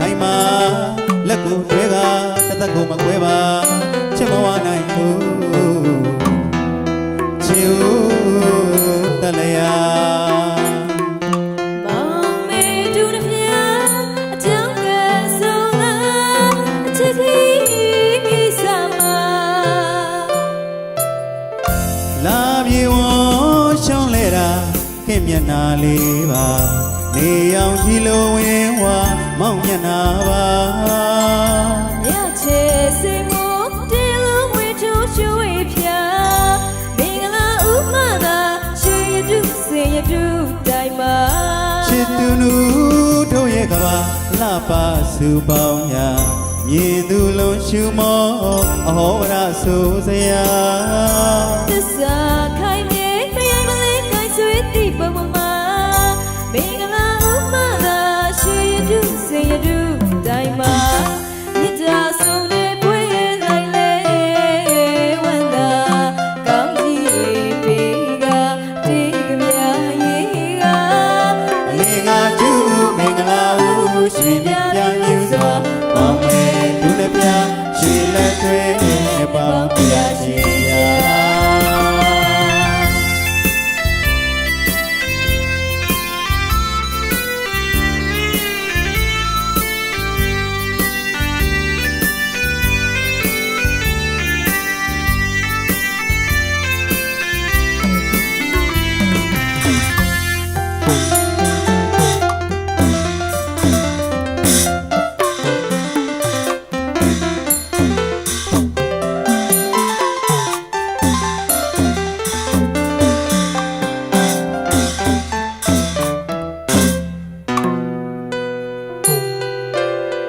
ခိုင်မာလက်ကိုတွဲကတစ်သက်ကိုမကွဲပါချစ်မဝနိုင်ဘူးချစ်ဦးတလျာမောင်မေတူတစ်ပြားအကြောင်းကဆုံးလာအချစ်ကြီးကိစ္စမှာလာပြေဝရှောင်းလဲတာခင်မျက်နာလေးပါ နေအောင်ကြည့်လို့ဝင်ဝါမောင်မျက်နာပါညချေစိတ်မို့တေလုံးဝေချိုးရွှေဖြာမင်္ဂလာဥမသာရွှေရတုစေရတုတိုင်မှာချစ်သူနူတို့ရဲ့ကဘာလှပစုပေါင်းညာမြည်သူလုံးရှုမောအဟောဝရဆိုစရာသစ္စာခိုင်မြေခရိုင်မလေးကိုင်ဆွေးတိပမမမ ဦးရွှေမြပြ